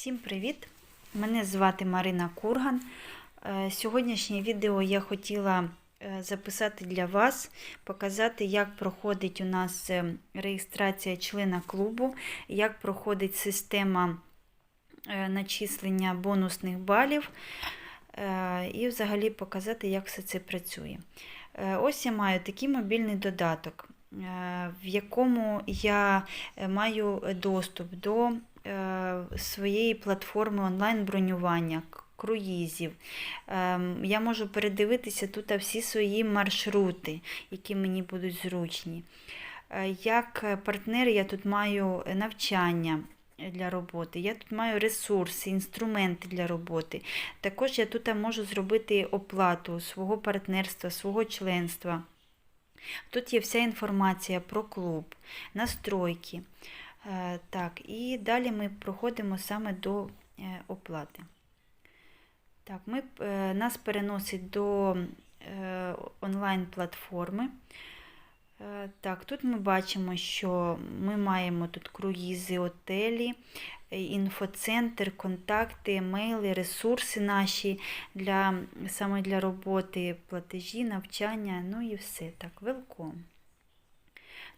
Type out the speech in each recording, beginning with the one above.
Всім привіт! Мене звати Марина Курган. Е, Сьогоднішнє відео я хотіла е, записати для вас, показати, як проходить у нас е, реєстрація члена клубу, як проходить система начислення бонусних балів, і взагалі показати, як все це працює. Ось я маю такий мобільний додаток, в якому я маю доступ до своєї платформи онлайн-бронювання, круїзів. Ем, Я можу передивитися тут всі свої маршрути, які мені будуть зручні. Е, Як е, партнер я тут маю навчання для роботи, я тут маю ресурси, інструменти для роботи. Також я тут можу зробити оплату свого партнерства, свого членства. Тут є вся інформація про клуб, настройки. Е, Так, і далі ми проходимо саме до е, оплати. Так, ми, е, нас переносить до онлайн-платформи. Так, тут ми бачимо, що ми маємо тут круїзи, отелі, інфоцентр, контакти, емейли, ресурси наші для, саме для роботи, платежі, навчання, ну і все. Так, welcome.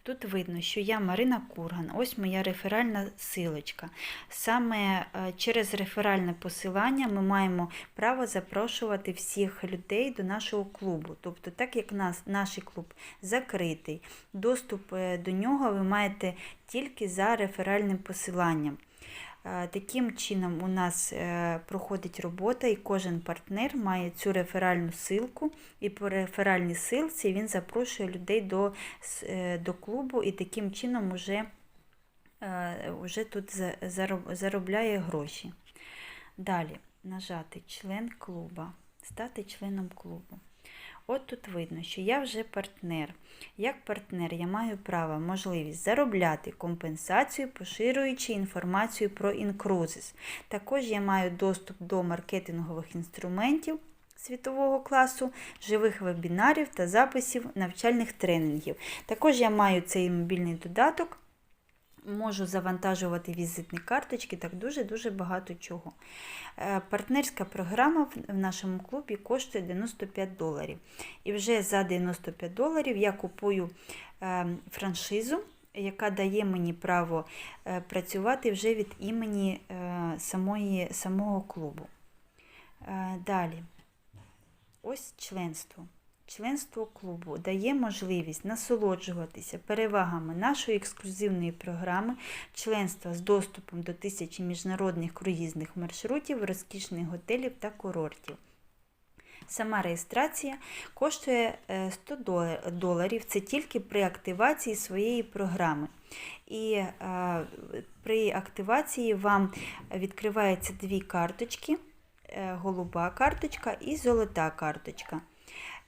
Тут видно, що я Марина Курган, ось моя реферальна силочка. Саме е, через реферальне посилання ми маємо право запрошувати всіх людей до нашого клубу. Тобто, так як нас, наш клуб закритий, доступ е, до нього ви маєте тільки за реферальним посиланням. Е, Таким чином у нас е, проходить робота, і кожен партнер має цю реферальну силку, і по реферальній силці він запрошує людей до, е, до клубу і таким чином уже, е, уже тут заробляє гроші. Далі нажати член клуба, стати членом клубу. От тут видно, що я вже партнер. Як партнер я маю право, можливість заробляти компенсацію, поширюючи інформацію про інкрузис. Також я маю доступ до маркетингових інструментів світового класу, живих вебінарів та записів навчальних тренінгів. Також я маю цей мобільний додаток. Можу завантажувати візитні карточки, так дуже-дуже багато чого. Е, Партнерська програма в- нашому клубі коштує 95 доларів. І вже за 95 доларів я купую е, франшизу, яка дає мені право е, працювати вже від імені самої, самого клубу. Далі. Ось членство. Членство клубу дає можливість насолоджуватися перевагами нашої ексклюзивної програми, членства з доступом до тисячі міжнародних круїзних маршрутів, розкішних готелів та курортів. Сама реєстрація коштує е, 100 доларів. Це тільки при активації своєї програми. І е, при активації вам відкриваються дві карточки: е, голуба карточка і золота карточка.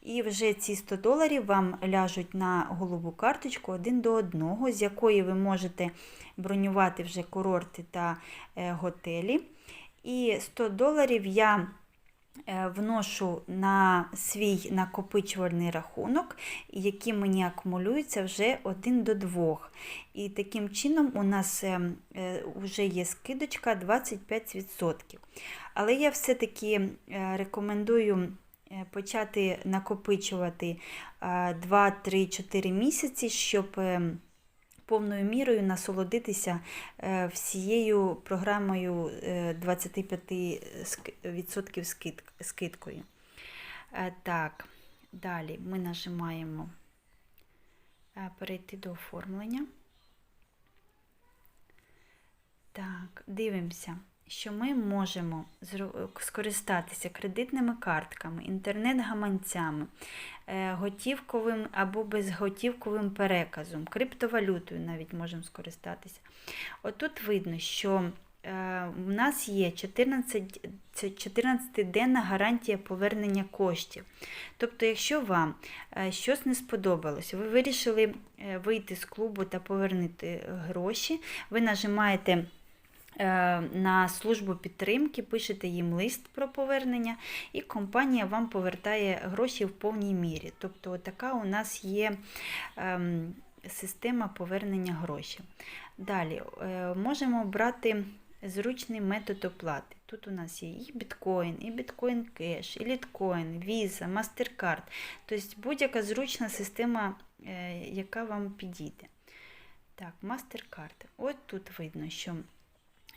І вже ці 100 доларів вам ляжуть на голубу карточку один до одного, з якої ви можете бронювати вже курорти та е, готелі. І 100 доларів я е, вношу на свій накопичувальний рахунок, які мені акумулюються вже один до двох. І таким чином у нас е, е, вже є скидочка 25%. Але я все-таки рекомендую почати накопичувати 2-3-4 місяці, щоб е, повною мірою насолодитися е, всією програмою е, 25% скидкою. Е, Так, далі ми нажимаємо е, перейти до оформлення. Так, дивимося, що ми можемо скористатися кредитними картками, інтернет-гаманцями, е, готівковим або безготівковим переказом, криптовалютою навіть можемо скористатися. Отут видно, що е, в нас є 14 14-денна гарантія повернення коштів. Тобто, якщо вам е, щось не сподобалося, ви вирішили вийти з клубу та повернути гроші, ви нажимаєте на службу підтримки, пишете їм лист про повернення, і компанія вам повертає гроші в повній мірі. Тобто, така у нас є ем, система повернення грошей. Далі е, можемо брати зручний метод оплати. Тут у нас є і біткоін, і біткоін кеш, і літкоін, віза, мастеркард. Тобто будь-яка зручна система, е, яка вам підійде. Так, мастеркард. От тут видно, що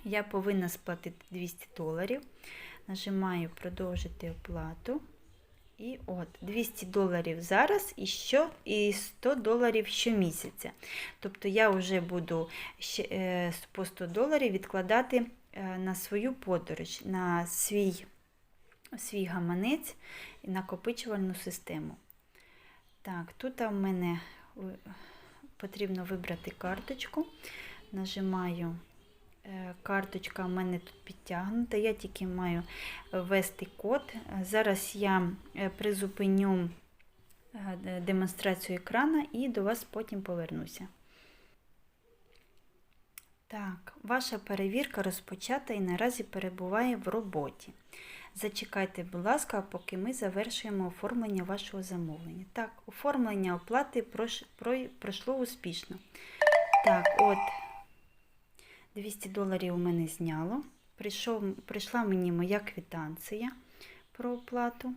я повинна сплатити 200 доларів. Нажимаю продовжити оплату. І от 200 доларів зараз і що, і 100 доларів щомісяця. Тобто я вже буду е, по 100 доларів відкладати е, на свою подорож, на свій, свій гаманець і накопичувальну систему. Так, тут в мене е, потрібно вибрати карточку. Нажимаю Карточка в мене тут підтягнута, я тільки маю ввести код. Зараз я е, призупиню е, демонстрацію екрана і до вас потім повернуся. Так, ваша перевірка розпочата і наразі перебуває в роботі. Зачекайте, будь ласка, поки ми завершуємо оформлення вашого замовлення. Так, оформлення оплати пройшло успішно. Так, от. 200 доларів у мене зняло. Прийшов, Прийшла мені моя квитанція про оплату.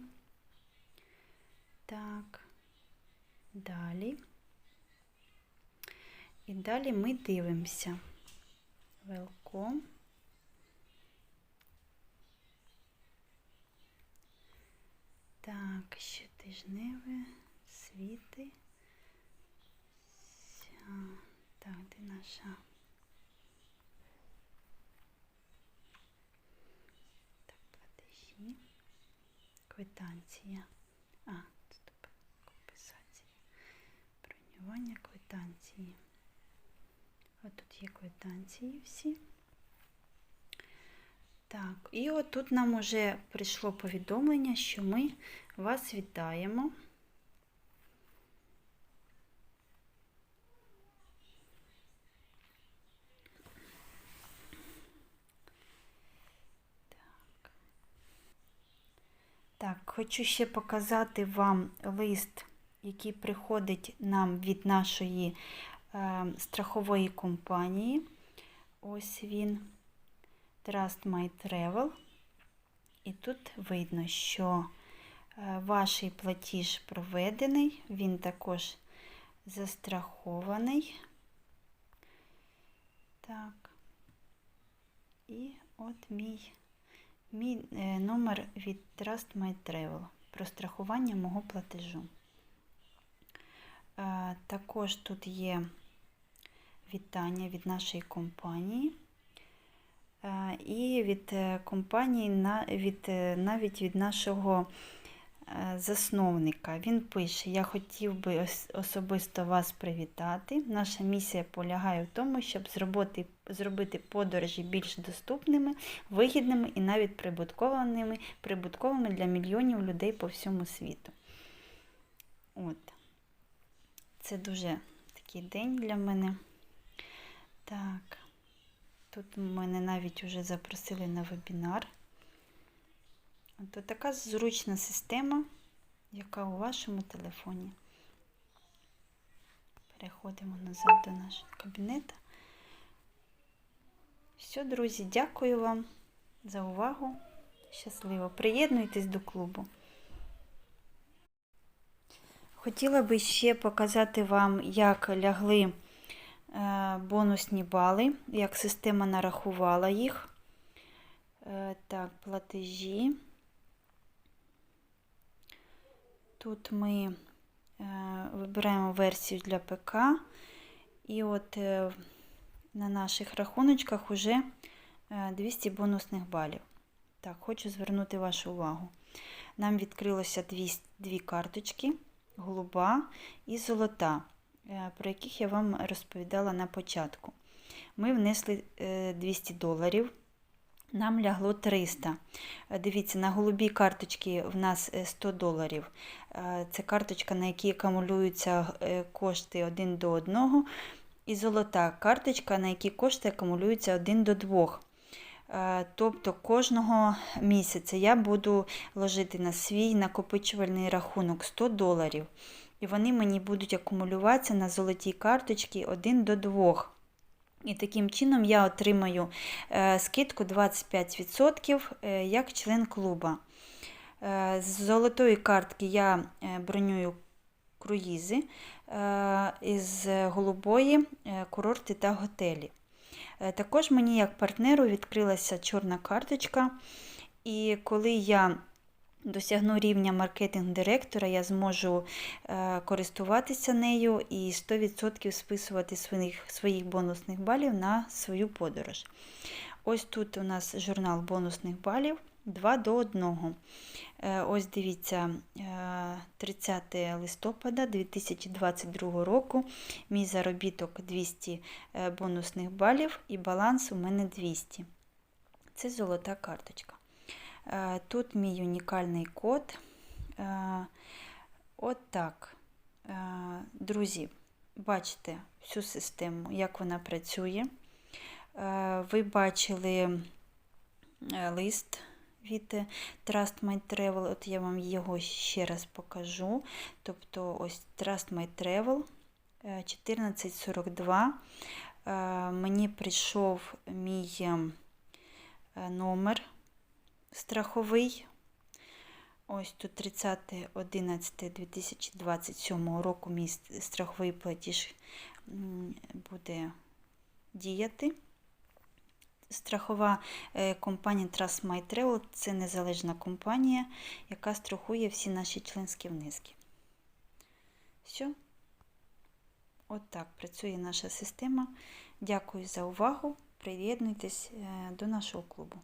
Так, далі. І далі ми дивимося. Welcome. Так, щотижневе, світи. Так, де наша? Квитанція. А, стоп, компенсація. Бронювання квитанції. От тут є квитанції всі. Так, і отут нам вже прийшло повідомлення, що ми вас вітаємо. Так, хочу ще показати вам лист, який приходить нам від нашої е, страхової компанії. Ось він, Trust My Travel. І тут видно, що е, ваш платіж проведений, він також застрахований. Так, і от мій. Мій е, номер від Trust My Travel про страхування мого платежу. Е, також тут є вітання від нашої компанії. Е, і від компанії від, навіть від нашого засновника. Він пише: Я хотів би особисто вас привітати. Наша місія полягає в тому, щоб зробити зробити подорожі більш доступними, вигідними і навіть прибутковими, прибутковими для мільйонів людей по всьому світу. От. Це дуже такий день для мене. Так, тут мене навіть вже запросили на вебінар. То така зручна система, яка у вашому телефоні. Переходимо назад до нашого кабінету. Все, друзі, дякую вам за увагу. Щасливо! Приєднуйтесь до клубу. Хотіла би ще показати вам, як лягли е, бонусні бали, як система нарахувала їх. Е, так, платежі. Тут ми е, вибираємо версію для ПК, і от е, на наших рахуночках вже 200 е, бонусних балів. Так, хочу звернути вашу увагу. Нам відкрилося дві, дві карточки, голуба і золота, про яких я вам розповідала на початку. Ми внесли 200 доларів нам лягло 300. Е, дивіться, на голубій карточці в нас 100 е, доларів. Е, це карточка, на якій акумулюються кошти 1 до 1. І золота карточка, на якій кошти акумулюються 1 до 2. Тобто кожного місяця я буду ложити на свій накопичувальний рахунок 100 доларів. І вони мені будуть акумулюватися на золотій карточці 1 до 2. І таким чином я отримаю е, скидку 25% е, як член клуба. Е, З золотої картки я бронюю круїзи, із голубої курорти та готелі. Також мені як партнеру відкрилася чорна карточка, і коли я досягну рівня маркетинг-директора, я зможу е, користуватися нею і 100% списувати своїх, своїх бонусних балів на свою подорож. Ось тут у нас журнал бонусних балів 2 до 1. Е, Ось дивіться, е, 30 листопада 2022 року. Мій заробіток 200 е, бонусних балів і баланс у мене 200. Це золота карточка. Е, Тут мій унікальний код. Е, От так. Е, Друзі, бачите всю систему, як вона працює. Ви бачили лист від Trust My Travel. От я вам його ще раз покажу. Тобто, ось Trust My Travel е, 1442. Е, Мені прийшов мій номер страховий. Ось тут 30.11.2027 року мій страховий платіж буде діяти. Страхова е, компанія Trust My Travel – це незалежна компанія, яка страхує всі наші членські внески. Все. От так працює наша система. Дякую за увагу. Приєднуйтесь е, до нашого клубу.